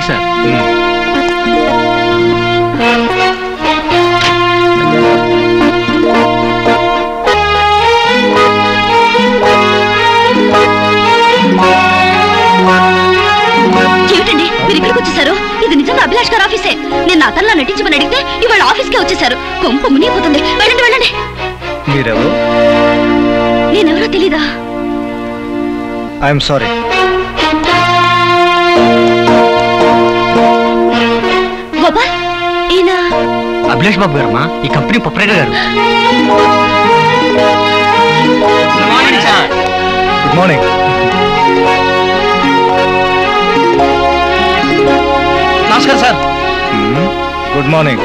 Morning sir ఏమిటండి? మీరు ఇక్కడికి వచ్చేసారు? ఇది నిజంగా అభిలాష్ గారి ఆఫీసే. నేను అతనిలా నటించమని అడిగితే ఇవాళ ఆఫీస్కే వచ్చేసారు. కొంప మునిగిపోతుంది. వెళ్ళండి వెళ్ళండి. మీరెవరు? నేనెవరో తెలీదా? I'm sorry. అభిలాష్ బాబు గారమ్మా ఈ కంపెనీ ప్రొపరేటర్ గారు. గుడ్ మార్నింగ్ నమస్కారం sir good morning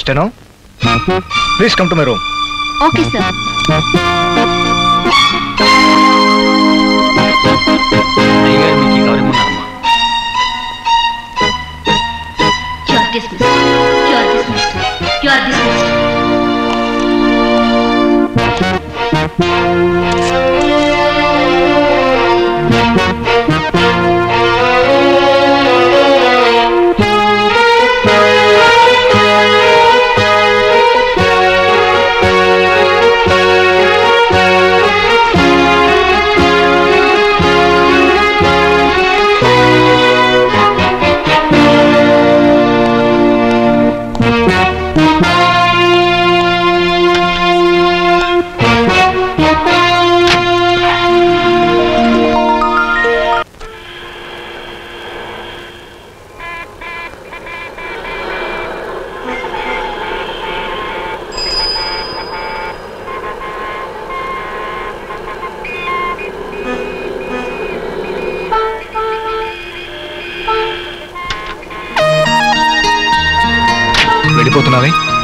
steno please come to my room. Okay sir.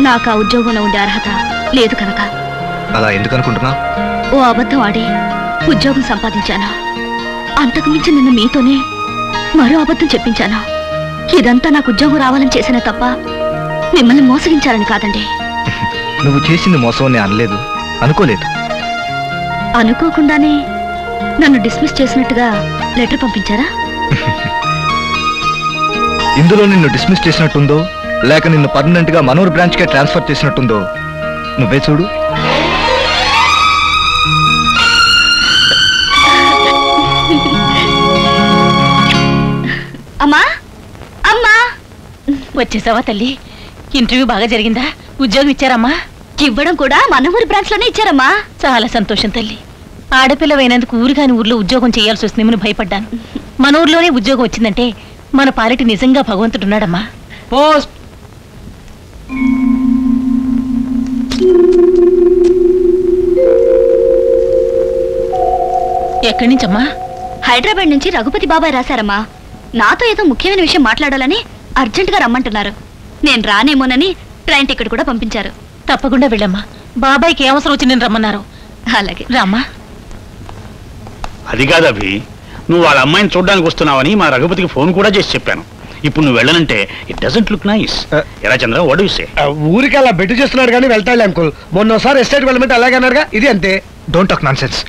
నాకు ఆ ఉద్యోగంలో ఉండే అర్హత లేదు కనుక. అలా ఎందుకు అనుకుంటున్నావు? ఓ అబద్ధం ఆడి ఉద్యోగం సంపాదించాను? అంతకు మించి నిన్ను మీతోనే మరో అబద్ధం చెప్పించాను? ఇదంతా నాకు ఉద్యోగం రావాలని చేసిన తప్ప మిమ్మల్ని మోసగించాలని కాదండి. నువ్వు చేసింది మోసం అని అనలేదు. అనుకోలేదు. అనుకోకుండానే నన్ను డిస్మిస్ చేసినట్టుగా లెటర్ పంపించారా? ఇందులో నిన్ను డిస్మిస్ చేసినట్టుందో లేక నిన్ను పర్మనెంట్గా మనోర్ బ్రాంచ్ కే ట్రాన్స్ఫర్ చేసినట్టుందో. నువ్వే చూడు. అమ్మా? అమ్మా? వచ్చేసావా తల్లి? ఇంటర్వ్యూ బాగా జరిగిందా? ఉద్యోగం ఇచ్చారమ్మా? ఇవ్వడం కూడా మన ఊరి బ్రాంచ్లోనే ఇచ్చారమ్మా. చాలా సంతోషం తల్లి. ఆడపిల్లవైనందుకు ఊరు కాని ఊర్లో ఉద్యోగం చేయాల్సి వస్తుందేమని భయపడ్డాను. మన ఊర్లోనే ఉద్యోగం వచ్చిందంటే మన పాలిటి నిజంగా భగవంతుడున్నాడమ్మా. పోస్ట్ ఎక్కడి నుంచమ్మా? హైదరాబాద్ నుంచి రఘుపతి బాబాయ్ రాశారమ్మా. నాతో ఏదో ముఖ్యమైన విషయం మాట్లాడాలని అర్జెంటుగా రమ్మంటున్నారు. నేను రానేమోనని ట్రైన్ టికెట్ కూడా పంపించారు. తప్పకుండా వెళ్ళమ్మా. బాబాయ్కి ఏ అవసరం వచ్చి నేను రమ్మన్నారు. అలాగే. రామ్మా. అది కాదు అభి. నువ్వు వాళ్ళ అమ్మాయిని చూడడానికి వస్తున్నావని మా రఘుపతికి ఫోన్ కూడా చేసి చెప్పాను. ఇప్పుడు నువ్వు వెళ్ళనంటే ఇట్ డజంట్ లుక్ నైస్ ఎలా చంద్ర వాడు సే ఆ, ఊరికి అలా బెట్టు చేస్తున్నాడు కానీ వెళ్తాడు అంకుల్ మొన్నోసారి ఎస్టేట్ వెళ్ళమంటే అలాగే అన్నారుగా ఇది అంతే. డోంట్ టాక్ నాన్ సెన్స్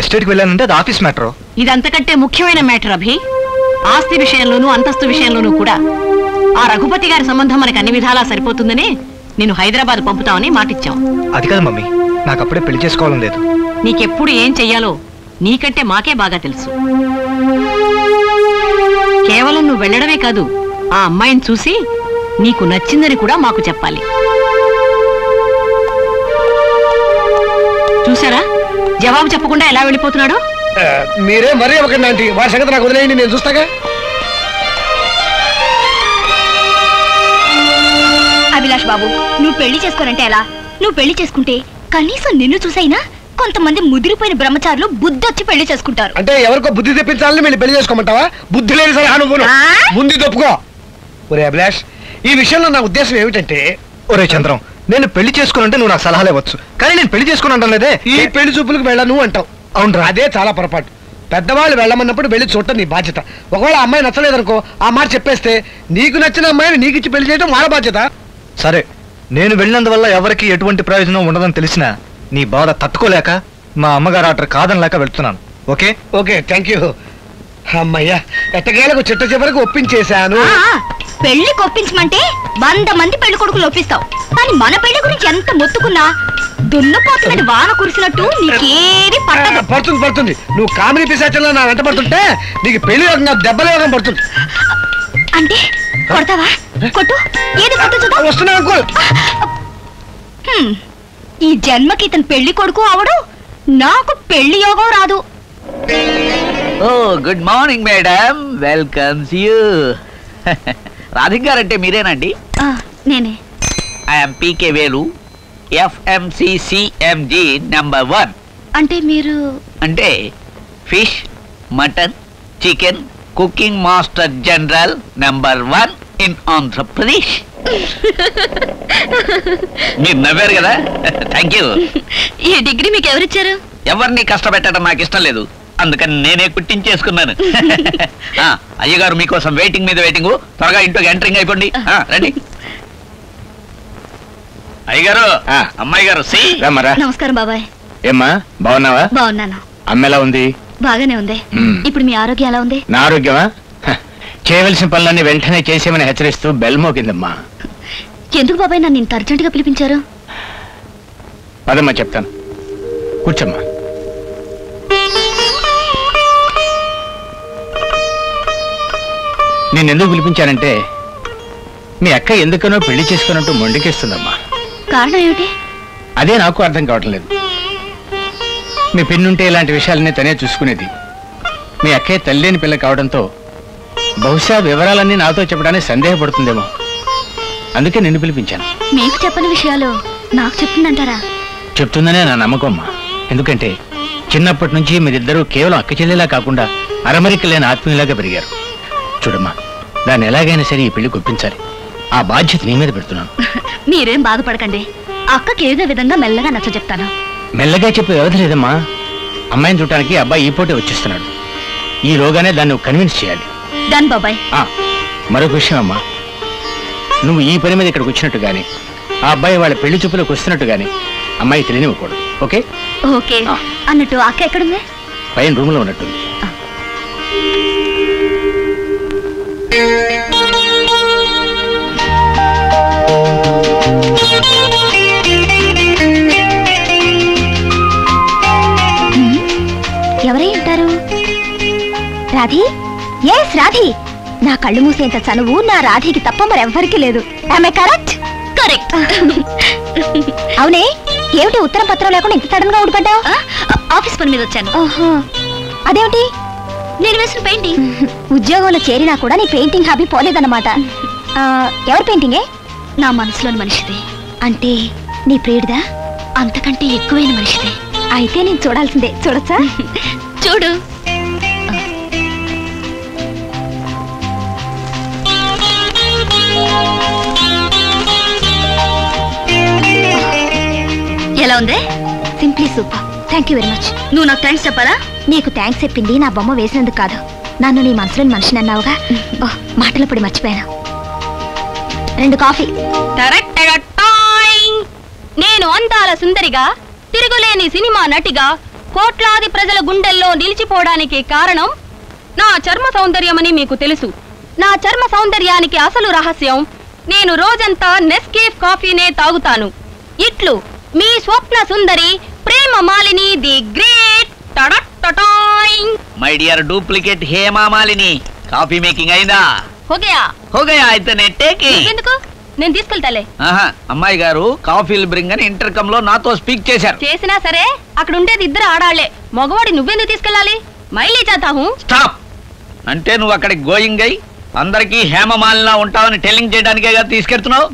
ఎస్టేట్కి వెళ్ళానంటే అది ఆఫీస్ మ్యాటర్. ఇదంతకంటే ముఖ్యమైన మ్యాటర్ అభి. ఆస్తి విషయంలోనూ అంతస్తు విషయంలోనూ కూడా. ఆ రఘుపతి గారి సంబంధం మనకు అన్ని విధాలా సరిపోతుందని నేను హైదరాబాద్ పంపుతామని మాటిచ్చాం. అది కాదు మమ్మీ నాకు అప్పుడే పెళ్ళి చేసుకోవాలని లేదు. నీకెప్పుడు ఏం చెయ్యాలో నీకంటే మాకే బాగా తెలుసు. కేవలం నువ్వు వెళ్ళడమే కాదు ఆ అమ్మాయిని చూసి నీకు నచ్చిందని కూడా మాకు చెప్పాలి. జవాబు చెప్పకుండా ఎలా వెళ్ళిపోతున్నాడు? మీరే మరీ ఒకటి ఆంటీ. వాడి సంగతి నాకు వదిలేయండి నేను చూస్తాగా? అభిలాష్ బాబు నువ్వు పెళ్ళి చేసుకోనంటే ఎలా? నువ్వు పెళ్ళి చేసుకుంటే కనీసం నిన్ను చూసైనా కొంతమంది ముదిరిపోయిన బ్రహ్మచారులు బుద్ధొచ్చి పెళ్ళి చేసుకుంటారు. అంటే ఎవరికో బుద్ధి తెప్పించాలని వెళ్ళి పెళ్ళి చేసుకోమంటావా? బుద్ధి లేని సలహా నువ్వు? ముందు తప్పుకో ఒరే అభిలాష్ ఈ విషయంలో నా ఉద్దేశం ఏమిటంటే ఒరే చంద్రం నేను పెళ్ళి చేసుకోనంటే నువ్వు నాకు సలహాలు ఇవ్వచ్చు. కానీ నేను పెళ్ళి చేసుకుని అంటాను లేదే. ఈ పెళ్ళి చూపులకు వెళ్ళను అంటావు. అవునరా. అదే చాలా పొరపాటు. పెద్దవాళ్ళు వెళ్ళమన్నప్పుడు వెళ్ళి చూడటం నీ బాధ్యత. ఒకవేళ అమ్మాయి నచ్చలేదనుకో ఆ మాట చెప్పేస్తే నీకు నచ్చిన అమ్మాయిని నీకు ఇచ్చి పెళ్ళి చేయడం వాళ్ళ బాధ్యత. సరే నేను వెళ్ళినందువల్ల ఎవరికి ఎటువంటి ప్రయోజనం ఉండదని తెలిసినా నీ బాధ తట్టుకోలేక మా అమ్మగారు ఆర్డర్ కాదనలేక వెళ్తున్నాను. ఓకే? ఓకే థ్యాంక్ యూ అమ్మయ్యా ఎట్టకేలకు చిట్ట చివరికి ఒప్పించేశాను. ఆ, పెళ్ళి కొప్పించమంటే వంద మంది పెళ్ళి కొడుకులు ఒప్పిస్తావు. కానీ మన పెళ్ళి గురించి ఎంత మొత్తుకున్నా దున్నపోతు మీద వాన కురిసినట్టు నీకేది పట్టదు. పడుతుంది పడుతుంది. నువ్వు కామెడీ పిశాచంలో నా వెంట పడుతుంటే నీకు పెళ్ళి యోగం కాదు, దెబ్బల యోగం పడుతుంది. అంటే కొడతావా? కొట్టు. ఏది కొట్టు చూద్దాం. వస్తున్నా అంకుల్. ఈ జన్మకి ఇతను పెళ్ళి కొడుకు అవడు. నాకు పెళ్ళి యోగం రాదు. ఓ good morning madam. Welcomes you Radhika గారు అంటే మీరేనండి నేనే. ఐఎమ్ పీకే వేలు ఎఫ్ఎంసిసిఎంజి నెంబర్ వన్ అంటే మీరు? అంటే fish mutton chicken cooking master general number one in Andhra Pradesh మీరు నవ్వారు కదా? థ్యాంక్ యూ ఈ డిగ్రీ మీకు ఎవరిచ్చారు? ఎవరిని కష్టపెట్టడం నాకు ఇష్టం లేదు. అందుకని నేనే కుట్టించేసుకున్నాను. ఆ, అయ్యగారు మీకోసం వెయిటింగ్ మీద వెయిటింగ్ త్వరగా ఇంట్లోకి ఎంటరింగ్ అయిపోండి. ఆ, రండి. అయ్యగారు ఆ. అమ్మాయి గారు సి. రమ్మరా. నమస్కారం బాబాయ్. ఏమ్మా బాగున్నావా? బాగున్నాను. అమ్మ ఎలా ఉంది? బాగానే ఉంది. ఇప్పుడు మీ ఆరోగ్యం ఎలా ఉంది? నా ఆరోగ్యమా? చేయవలసిన పనులన్నీ వెంటనే చేసేమని హెచ్చరిస్తూ బెల్ మోగిందమ్మా. ఎందుకు బాబాయ్ నన్ను ఇంత అర్జెంటుగా పిలిపించారు? పదమ్మా చెప్తాను. కూర్చోమ్మా. నేను ఎందుకు పిలిపించానంటే మీ అక్క ఎందుకనో పెళ్ళి చేసుకున్నట్టు మొండికేస్తుందమ్మా. కారణం ఏమిటి? అదే నాకు అర్థం కావటం లేదు మీ పిన్నుంటే ఇలాంటి విషయాలన్నీ తనే చూసుకునేది. మీ అక్కే తల్లేని పిల్ల కావడంతో బహుశా వివరాలన్నీ నాతో చెప్పడానికి సందేహపడుతుందేమో. అందుకే నిన్ను పిలిపించాను. మీకు చెప్పని విషయాలు నాకు చెప్తుందంటారా? చెప్తుందనే నా నమ్మకం అమ్మా. ఎందుకంటే చిన్నప్పటి నుంచి మీరిద్దరూ కేవలం అక్క చెల్లెలా కాకుండా అరమరికలేని ఆత్మీయులాగా పెరిగారు. చూడమ్మా దాన్ని ఎలాగైనా సరే ఈ పెళ్ళి గుప్పించాలి ఆ బాధ్యత నీ మీద పెడుతున్నాను. మీరేం బాధపడకండి. అక్కకి ఏదో విధంగా మెల్లగా నచ్చ చెప్తాను. మెల్లగా చెప్పే వ్యవధి లేదమ్మా. అమ్మాయిని చూడటానికి అబ్బాయి ఈ పోటీ వచ్చేస్తున్నాడు. ఈలోగానే దాన్ని కన్విన్స్ చేయాలి. డన్ బాబాయ్. ఆ, మరొక విషయం అమ్మా. నువ్వు ఈ పని మీద ఇక్కడికి వచ్చినట్టు గాని ఆ అబ్బాయి వాళ్ళ పెళ్ళి చూపులకు వస్తున్నట్టు గాని అమ్మాయి తెలియనివ్వకూడదు ఓకే? ఓకే. ఆ. అన్నట్టు అక్క ఎక్కడుంది? పైన రూమ్లో ఉన్నట్టుంది ఎవరై ఉంటారు? రాధి? ఎస్ రాధి. నా కళ్ళు మూసేంత చనువు నా రాధికి తప్ప మరెవ్వరికి లేదు. కరెక్ట్ కరెక్ట్ అవునే ఏమిటి ఉత్తరం పత్రం లేకుండా ఇంత సడన్గా ఊడిపడ్డా ఆఫీస్ పని మీద వచ్చాను. అదేమిటి? నేను వేసిన పెయింటింగ్. ఉద్యోగంలో చేరినా కూడా నీ పెయింటింగ్ హాబీ పోలేదన్నమాట. ఎవరి పెయింటింగే? నా మనసులోని మనిషిది. అంటే నీ ప్రియుడిదా? అంతకంటే ఎక్కువైన మనిషిది. అయితే నేను చూడాల్సిందే. చూడొచ్చా? చూడు. ఎలా ఉంది? Simply super. Thank you very much నువ్వు నాకు థ్యాంక్స్ చెప్పాలా? నీకు థ్యాంక్స్ చెప్పింది నా బొమ్మ వేసినందుకు కాదు. నన్ను నీ మనసులోని మనిషిని అన్నావుగా? మాటలు పడి మర్చిపోయాను. రెండు కాఫీ. నేను అందాల సుందరిగా తిరుగులేని సినిమా నటిగా కోట్లాది ప్రజల గుండెల్లో నిలిచిపోవడానికి కారణం నా చర్మ సౌందర్యమని మీకు తెలుసు. నా చర్మ సౌందర్యానికి అసలు రహస్యం నేను రోజంతా నెస్కేఫ్ కాఫీనే తాగుతాను. ఇట్లు మీ స్వప్న సుందరి Prema Malini the great. My dear duplicate Hemamalini coffee making అయిందా? హోగయా. హోగయా అయితే నేను టేకింగ్ ఎందుకు నేను తీసుకెళ్తాలే. ఆహా అమ్మాయి గారు కాఫీలు బ్రింగ్ అని ఇంటర్కమ్లో నాతో స్పీక్ చేశారు. చేసినా సరే అక్కడ ఉండేది ఇద్దరు ఆడాళ్ళే. మగవాడి నువ్వెందుకు తీసుకెళ్ళాలి? మైలీ చాతాహు స్టాప్! అంటే నువ్వు అక్కడికి గోయింగ్ అయి అందరికీ హేమమాలిలా ఉంటావని టెల్లింగ్ చేయడానికే కదా తీసుకెళ్తున్నావు?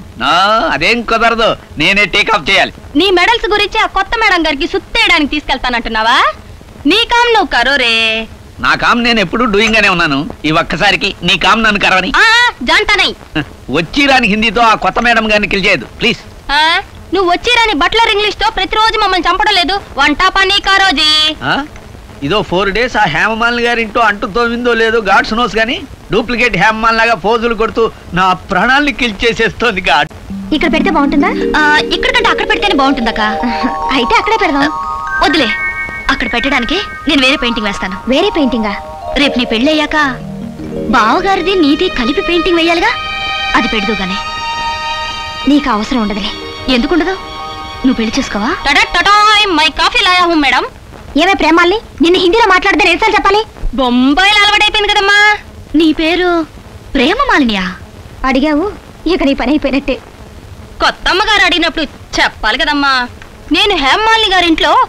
అదేం కుదరదు. నేనే టేక్ ఆఫ్ చేయాలి. నీ మెడల్స్ గురించి ఆ కొత్త మేడం గారికి సుత్తేయడానికి తీసుకెళ్తానంటున్నావా? నీ కామ్ నువ్వు కరోరే నా కామ్ నేను ఎప్పుడు డూయింగ్ గానే ఉన్నాను. ఈ ఒక్కసారికి నీ కామ్ నన్ను కరవని. ఆ జాంటానై వచ్చి రాని హిందీతో ఆ కొత్త మేడం గారిని కిల్చేయదు ప్లీజ్ ఆ, నువ్వు వచ్చిరాని బట్లర్ ఇంగ్లీష్తో ప్రతిరోజు మమ్మల్ని చంపడం లేదు. వంట పని కారోజీ. ఇదో ఫోర్ డేస్ ఆ హేమమాలిని గారి ఇంటో అంటు తోమిందో లేదో గాడ్స్ నోస్ కానీ డూప్లికేట్ హేమమాల్ లాగా పోజులు కొడుతూ నా ప్రాణాల్ని కిల్చేసేస్తోంది గాడ్. ఇక్కడ పెడితే బాగుంటుందా? ఇక్కడ కంటే అక్కడ పెడితేనే బాగుంటుందక్క. అయితే అక్కడే పెడదాం. వదిలే అక్కడ పెట్టడానికి నేను వేరే పెయింటింగ్ వేస్తాను. వేరే పెయింటింగా? రేపు నీ పెళ్ళి అయ్యాక బావగారిది నీది కలిపి పెయింటింగ్ వేయాలిగా? అది పెడదు గాని. నీకు అవసరం ఉండదులే. ఎందుకుండదు? నువ్వు పెళ్ళి చేసుకోవా? మై కాఫీ లాయా హూ మేడం. ఏమే ప్రేమాల్ని? నిన్న హిందీలో మాట్లాడితే ఎన్నిసార్లు చెప్పాలి? బొంబాయిలో అలవాటైపోయింది కదమ్మా. నీ పేరు ప్రేమ మాలినియా? అడిగావు ఇక నీ పని అయిపోయినట్టే. కొత్త అమ్మగారు అడిగినప్పుడు చెప్పాలి కదమ్మా. నేను హేమ్మాలిని గారింట్లో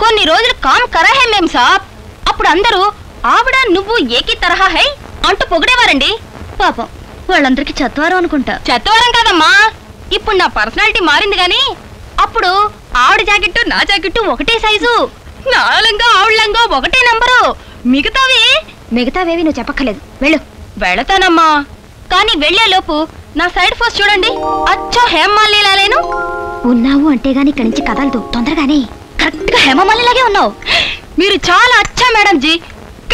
కొన్ని రోజులు కామ్ కరా హే మేం సాబ్. అప్పుడు అందరూ ఆవిడ నువ్వు ఏకి తరహా హై? అంటూ పొగిడేవారండి. పాపం వాళ్ళందరికీ చత్వారం అనుకుంటా. చెత్తవరం కాదమ్మా. ఇప్పుడు నా పర్సనాలిటీ మారింది గాని అప్పుడు ఆవిడ జాకెట్టు నా జాకెట్టు ఒకటే సైజు. నా లంగా ఆవిడ లంగా ఒకటే నంబరు. మిగతావి మిగతావేవి నువ్వు చెప్పక్కర్లేదు. వెళ్ళు. వెళతానమ్మా. కానీ వెళ్ళే లోపు నా సైడ్ ఫోర్స్ చూడండి. అచ్చో హేమ్మాలిలా లేను ఉన్నావు అంటే గాని ఇక్కడి నుంచి కదలదు తొందరగానే. కరెక్ట్గా హేమమాలిలాగే ఉన్నావు. మీరు చాలా అచ్చా మేడం జీ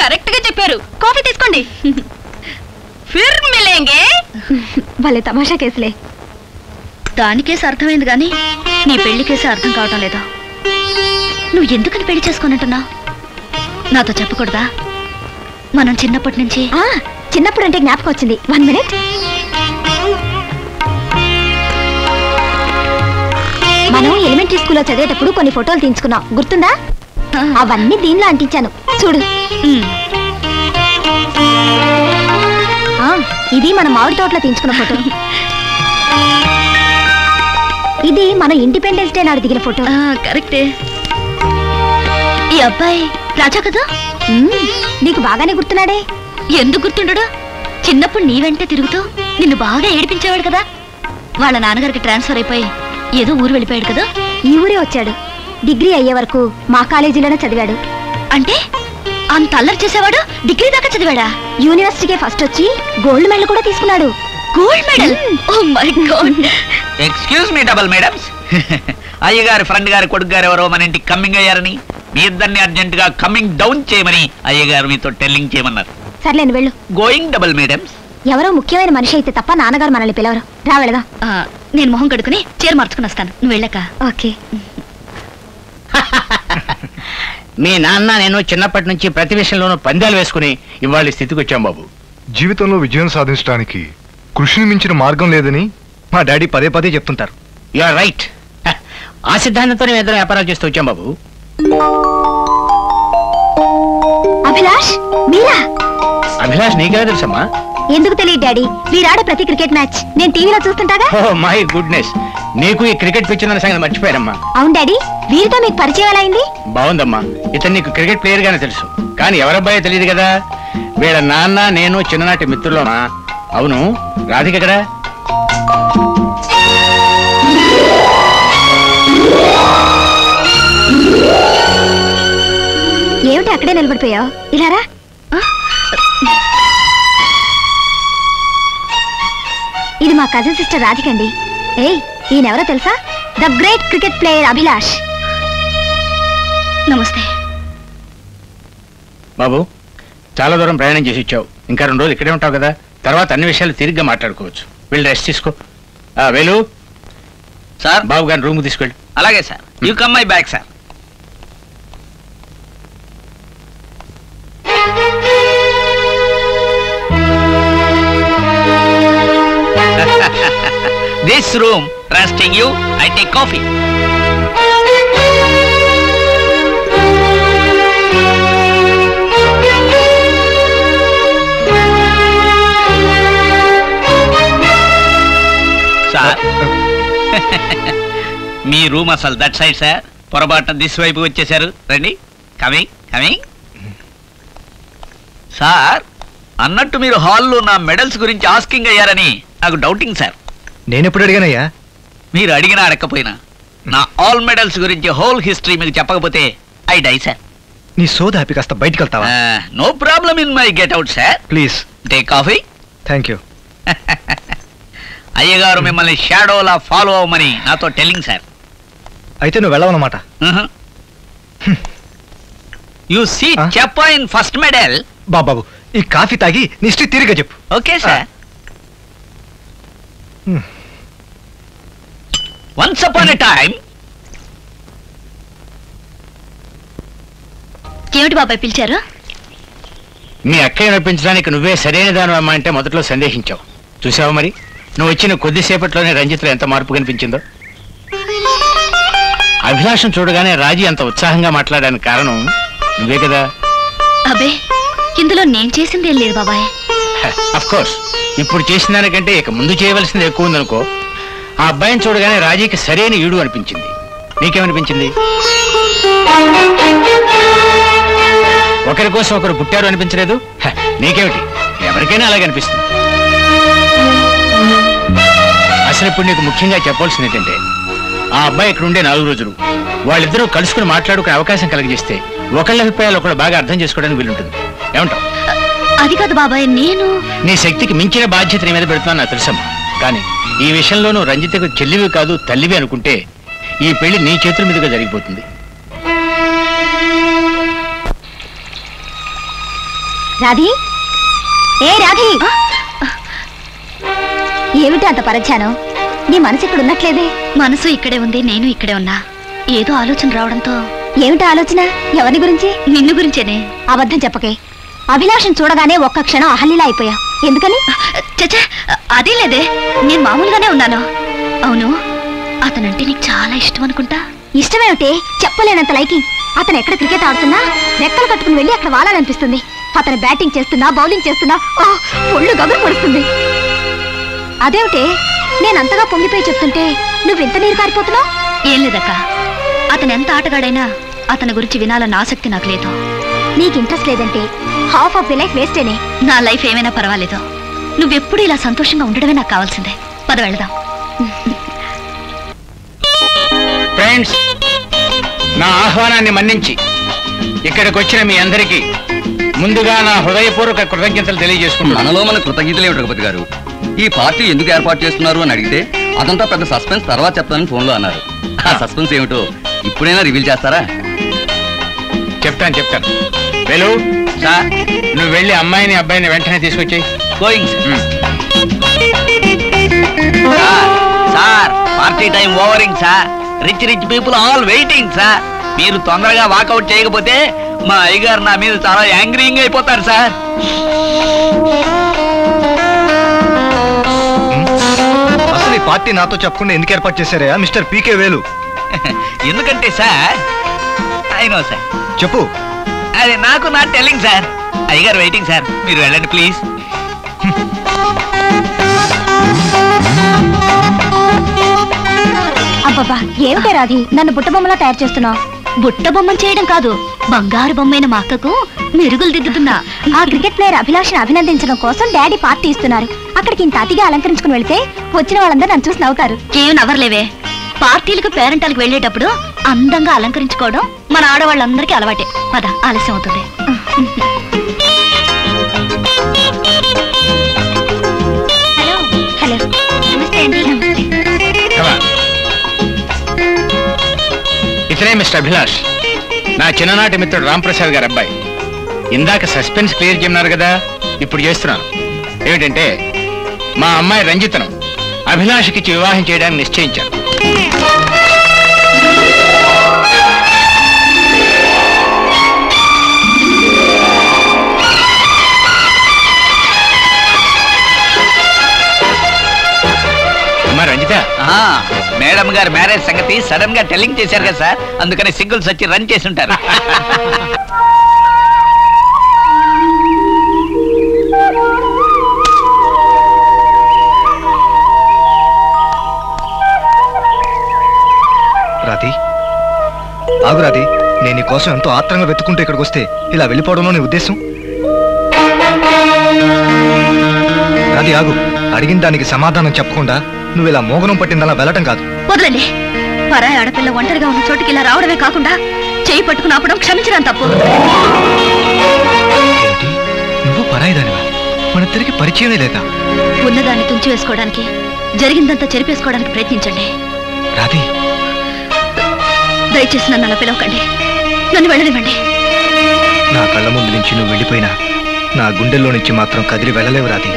కరెక్ట్గా చెప్పారు. కాఫీ తీసుకోండి. ఫిర్ మిలేంగే భలే తమాషా కేసులే. దానికేసి అర్థమైంది కానీ నీ పెళ్ళి కేసు అర్థం కావటం లేదు? నువ్వు ఎందుకని పెళ్ళి చేసుకున్నట్టున్నావు? నాతో చెప్పకూడదా? మనం చిన్నప్పటి నుంచి చిన్నప్పుడు అంటే జ్ఞాపకం వచ్చింది. వన్ మినిట్ మనం ఎలిమెంటరీ స్కూల్లో చదివేటప్పుడు కొన్ని ఫోటోలు తీయించుకున్నాం. గుర్తుందా? అవన్నీ దీనిలో అంటించాను. చూడు. ఇది మన మామిడి తోటలో తీయించుకున్న ఫోటో. ఇది మన ఇండిపెండెన్స్ డే నాడు దిగిన ఫోటో. కరెక్టే. ఈ అబ్బాయి రాజా కదా? నీకు బాగానే గుర్తున్నాడే. ఎందుకు గుర్తుండడు? చిన్నప్పుడు నీ వెంటే తిరుగుతూ నిన్ను బాగా ఏడిపించేవాడు కదా. వాళ్ళ నాన్నగారికి ట్రాన్స్ఫర్ అయిపోయి ఏదో ఊరు వెళ్ళిపోయాడు కదా. ఈ ఊరే వచ్చాడు. డిగ్రీ అయ్యే వరకు మా కాలేజీలోనే చదివాడు. అంటే అంత అల్లరి చేసేవాడు డిగ్రీ దాకా చదివాడా? యూనివర్సిటీకే ఫస్ట్ వచ్చి గోల్డ్ మెడల్ కూడా తీసుకున్నాడు. Gold medal? Oh my God. Excuse me double madams. అయ్యగారి ఫ్రెండ్ గారి కొడుకు గారు ఎవరో మన ఇంటికి కమ్మింగ్ అయ్యారని. మీ ఇద్దరిని అర్జెంట్గా కమ్మింగ్ డౌన్ చేయమని అయ్యగారు మీతో టెల్లింగ్ చేయమన్నారు. సర్లే నువ్వు వెళ్ళు. గోయింగ్ డబల్ మేడమ్స్ ఎవరో ముఖ్యమైన మనిషి అయితే తప్ప నాన్నగారు మనల్ని పిలవరు. రా వెళదాం నేను మొహం కడుకుని చీర మార్చుకుని వస్తాను. నువ్వు వెళ్ళక. ఓకే. మీ నాన్న నేను చిన్నప్పటి నుంచి ప్రతి విషయంలోనూ పందాలు వేసుకుని ఇవాళ స్థితికి వచ్చాం బాబు. జీవితంలో విజయం సాధించడానికి కృషిని మించిన మార్గం లేదని మా డాడీ పదే పదే చెప్తుంటారు. యు ఆర్ రైట్ ఆ సిద్ధాంతంతో మేము ఇద్దరు వ్యాపారాలు చేస్తూ వచ్చాం బాబు. అభిలాష్ మీరా? అభిలాష్ నీకే తెలుసమ్మా? ఎందుకు తెలియదు డాడీ? వీరాడే ప్రతి క్రికెట్ మ్యాచ్. నేను టీవీలో చూస్తుంటాగా? Oh my goodness. నీకు ఈ క్రికెట్ పిచ్చిన సంగతి మర్చిపోయారమ్మా అవును డాడీ. వీరితో మీకు పరిచయం ఎలా అయింది? బాగుందమ్మా. ఇతను నీకు క్రికెట్ ప్లేయర్ గానే తెలుసు. కానీ ఎవరబ్బాయో తెలియదు కదా. వీళ్ళ నాన్న నేను చిన్ననాటి మిత్రులోనా అవును. రాధిక కదా అక్కడే నిలబడిపోయావు. ఇలారా ఇది మా కజిన్ సిస్టర్ రాధికండి ఏయ్ ఈయనెవరో తెలుసా? The great cricket player Abhilash. నమస్తే. బాబు చాలా దూరం ప్రయాణం చేసి ఇచ్చావు ఇంకా రెండు రోజులు ఇక్కడే ఉంటావు కదా. తర్వాత అన్ని విషయాలు తిరిగ్గా మాట్లాడుకోవచ్చు. వెళ్ళి రెస్ట్ తీసుకో. వేలు. సార్. బాబు గారిని రూమ్ తీసుకెళ్ళి. అలాగే sir. You come my back sir this room resting you i take coffee. Sir me room అసలు దట్ సైడ్ సార్ పొరపాటున దిస్ వైపు వచ్చేసారు. రండి. కమింగ్ కమింగ్ సార్ అన్నట్టు మీరు హాల్లో నా మెడల్స్ గురించి ఆస్కింగ్ అయ్యారని నాకు డౌటింగ్ సార్. నేను ఎప్పుడు అడిగానయ్యా? మీరు అడిగినా అడగకపోయినా నా ఆల్ మెడల్స్ గురించి హోల్ హిస్టరీ మీకు చెప్పకపోతే ఐ డై సార్. నీ సోద హ్యాపీ కాస్త బయటికి వెళ్తావా? No problem in my get out sir. Please take coffee thank you అయ్యగారు మిమ్మల్ని షాడోలా ఫాలో అవ్వమని నాతో టెల్లింగ్ సార్. అయితే నువ్వు వెళ్ళవన్నమాట. You see? చెప్ప ఇన్ ఫస్ట్ మెడల్ బాబాబు ఈ కాఫీ తాగి నీ హిస్టరీ తిరిగా చెప్పు. Okay sir. Once upon a time ఏమిటి బాబాయ్ పిలిచారు? మీ అక్కయ్య నొప్పించడానికి నువ్వే సరైన దాని అమ్మా అంటే మొదట్లో సందేహించావు. చూసావు మరి? నువ్వు వచ్చిన కొద్దిసేపట్లోనే రంజిత్లో ఎంత మార్పు కనిపించిందో. అభిలాషం చూడగానే రాజీ అంత ఉత్సాహంగా మాట్లాడడానికి కారణం నువ్వే కదా. అబే ఇందులో నేను చేసిందేం లేదు బాబాయ్. అఫ్ కోర్స్ ఇప్పుడు చేసిన దానికంటే ఇక ముందు చేయవలసింది ఎక్కువ ఉందనుకో ఆ అబ్బాయిని చూడగానే రాజీకి సరైన ఈడు అనిపించింది. నీకేమనిపించింది? ఒకరి కోసం ఒకరు పుట్టారు అనిపించలేదు? నీకేమిటి? ఎవరికైనా అలాగే అనిపిస్తుంది. అసలు ఇప్పుడు నీకు ముఖ్యంగా చెప్పాల్సింది ఏంటంటే ఆ అబ్బాయి ఇక్కడ ఉండే నాలుగు రోజులు. వాళ్ళిద్దరూ కలుసుకుని మాట్లాడుకునే అవకాశం కలిగజేస్తే ఒకళ్ళ అభిప్రాయాలు ఒకళ్ళు బాగా అర్థం చేసుకోవడానికి వీలుంటుంది. ఏమంటావు? అది కాదు బాబాయ్ నేను నీ శక్తికి మించిన బాధ్యత నీ మీద పెడుతున్నాను నాకు తెలుసమ్మా కానీ ఈ విషయంలో నువ్వు రంజితకు చెల్లివి కాదు తల్లివి అనుకుంటే ఈ పెళ్ళి నీ చేతుల మీదుగా జరిగిపోతుంది. రాధి? ఏ రాధి? ఏమిటి అంత పరచాను నీ మనసు ఇక్కడ ఉన్నట్లేదే. మనసు ఇక్కడే ఉంది నేను ఇక్కడే ఉన్నా. ఏదో ఆలోచన రావడంతో ఏమిటి ఆలోచన? ఎవరి గురించి? నిన్ను గురించేనే. అబద్ధం చెప్పకే. అభిలాషం చూడగానే ఒక్క క్షణం అహల్లిలా అయిపోయా. ఎందుకని? చచ్చా అదే లేదే. నేను మామూలుగానే ఉన్నాను. అవును అతనంటే నీకు చాలా ఇష్టం అనుకుంటా? ఇష్టమేమిటి? చెప్పలేనంత లైకింగ్. అతను ఎక్కడ క్రికెట్ ఆడుతున్నా రెక్కలు కట్టుకుని వెళ్ళి అక్కడ వాలాలనిపిస్తుంది. అతను బ్యాటింగ్ చేస్తున్నా బౌలింగ్ చేస్తున్నా ఆ, ఒళ్ళు గగురు పడుతుంది అదేమిటి? నేనంతగా పొంగిపోయి చెప్తుంటే నువ్వు ఇంత నీరు కారిపోతున్నావు? ఏం లేదక్క. అతను ఎంత ఆటగాడైనా అతని గురించి వినాలన్న ఆసక్తి నాకు లేదు. నీకు ఇంట్రెస్ట్ లేదంటే హాఫ్ ఆఫ్ ది లైఫ్ వేస్టేనే నా లైఫ్ ఏమైనా పర్వాలేదు. నువ్వెప్పుడు ఇలా సంతోషంగా ఉండడమే నాకు కావాల్సిందే. పద వెళదాం. ఫ్రెండ్స్ నా ఆహ్వానాన్ని మన్నించి ఇక్కడికి వచ్చిన మీ అందరికీ ముందుగా నా హృదయపూర్వక కృతజ్ఞతలు తెలియజేసుకుంటున్నాను. మనలో మన కృతజ్ఞతలు ఏమిటి రఘుపతి గారు? ఈ పార్టీ ఎందుకు ఏర్పాటు చేస్తున్నారు అని అడిగితే అదంతా పెద్ద సస్పెన్స్ తర్వాత చెప్తానని ఫోన్లో అన్నారు. ఆ సస్పెన్స్ ఏమిటో ఇప్పుడైనా రివీల్ చేస్తారా? చెప్తాను చెప్తాను. వెలు సార్ నువ్వు వెళ్ళి అమ్మాయిని అబ్బాయిని వెంటనే తీసుకొచ్చి going sir sir party time overing sir. Rich rich people all waiting sir. మీరు తొందరగా వాకౌట్ చేయకపోతే మా అయ్యగారు నా మీద చాలా యాంగ్రీంగ్ అయిపోతారు సార్. అసలు ఈ పార్టీ నాతో చెప్పకుండా ఎందుకు ఏర్పాటు చేశారా మిస్టర్ పీకే వేలు? ఎందుకంటే సార్ అయినో సార్ చెప్పు. అది నాకు నా టెల్లింగ్ సార్ అయ్యగారు వెయిటింగ్ సార్ మీరు వెళ్ళండి ప్లీజ్ అబ్బబ్బా ఏమిటే రాధి? నన్ను బుట్టబొమ్మలా తయారు చేస్తున్నావు. బుట్ట బొమ్మను చేయడం కాదు బంగారు బొమ్మైన మా అక్కకు మెరుగులు దిద్దుతున్నా. ఆ క్రికెట్ ప్లేయర్ అభిలాష్ని అభినందించడం కోసం డాడీ పార్టీ ఇస్తున్నారు. అక్కడికి ఇంత అతిగా అలంకరించుకుని వెళ్తే వచ్చిన వాళ్ళందరూ నన్ను చూసి నవ్వుతారు. ఏం నవ్వర్లేవే? పార్టీలకు పేరెంటాలకు వెళ్ళేటప్పుడు అందంగా అలంకరించుకోవడం మన ఆడవాళ్ళందరికీ అలవాటే. పద ఆలస్యం అవుతుంది. హలో. హలో. నమస్తే అండి ఇతనే మిస్టర్ అభిలాష్. నా చిన్ననాటి మిత్రుడు రాంప్రసాద్ గారి అబ్బాయి. ఇందాక సస్పెన్స్ క్లియర్ చేయన్నారు కదా ఇప్పుడు చేస్తున్నాను. ఏమిటంటే మా అమ్మాయి రంజితను అభిలాష్కిచ్చి వివాహం చేయడానికి నిశ్చయించాను. మేడం గారు మ్యారేజ్ సంగతి సడన్గా టెల్లింగ్ చేశారు కదా సార్. అందుకని సింగిల్స్ వచ్చి రన్ చేసి ఉంటారు రాధి ఆగు రాధి. నేను నీ కోసం ఎంతో ఆత్రంగా వెతుకుంటూ ఇక్కడికి వస్తే ఇలా వెళ్ళిపోవడంలో నీ ఉద్దేశం? రాధి ఆగు. అడిగిన దానికి సమాధానం చెప్పకుండా నువ్వు ఇలా మోగనం పట్టిందలా వెళ్ళటం కాదు. వదలండి. పరాయి ఆడపిల్ల ఒంటరిగా ఉన్న చోటుకి ఇలా రావడమే కాకుండా చేయి పట్టుకుని ఆపడం క్షమించడం తప్పు. నువ్వు పరాయిదానివా మన తిరిగి పరిచయమే లేదా? ఉన్నదాన్ని తుంచి వేసుకోవడానికి జరిగిందంతా చెరిపేసుకోవడానికి ప్రయత్నించండి. రాధి. దయచేసి నన్ను అలా పిలవకండి. నన్ను వెళ్ళనివ్వండి. నా కళ్ళ ముందు నుంచి నువ్వు వెళ్ళిపోయినా నా గుండెల్లో నుంచి మాత్రం కదిలి వెళ్ళలేవు రాది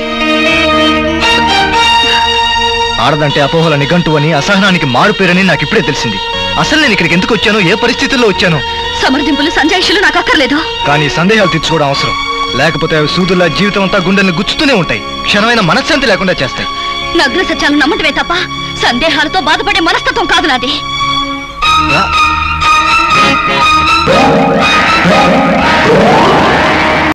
ఆడదంటే అపోహల నిఘంటు అని అసహనానికి మారుపేరని నాకు ఇప్పుడే తెలిసింది. అసలు నేను ఇక్కడికి ఎందుకు వచ్చానో? ఏ పరిస్థితుల్లో వచ్చానో? సమర్థింపులు సంజాయిషులు నాకు అక్కర్లేదు. కానీ సందేహాలు తెచ్చుకోవడం అవసరం. లేకపోతే అవి సూదుల్లా జీవితం అంతా గుండెల్ని గుచ్చుతూనే ఉంటాయి. క్షణమైన మనశ్శాంతి లేకుండా చేస్తాయి. నగ్న సత్యాలను నమ్మటమే తప్ప సందేహాలతో బాధపడే మనస్తత్వం కాదు నాది.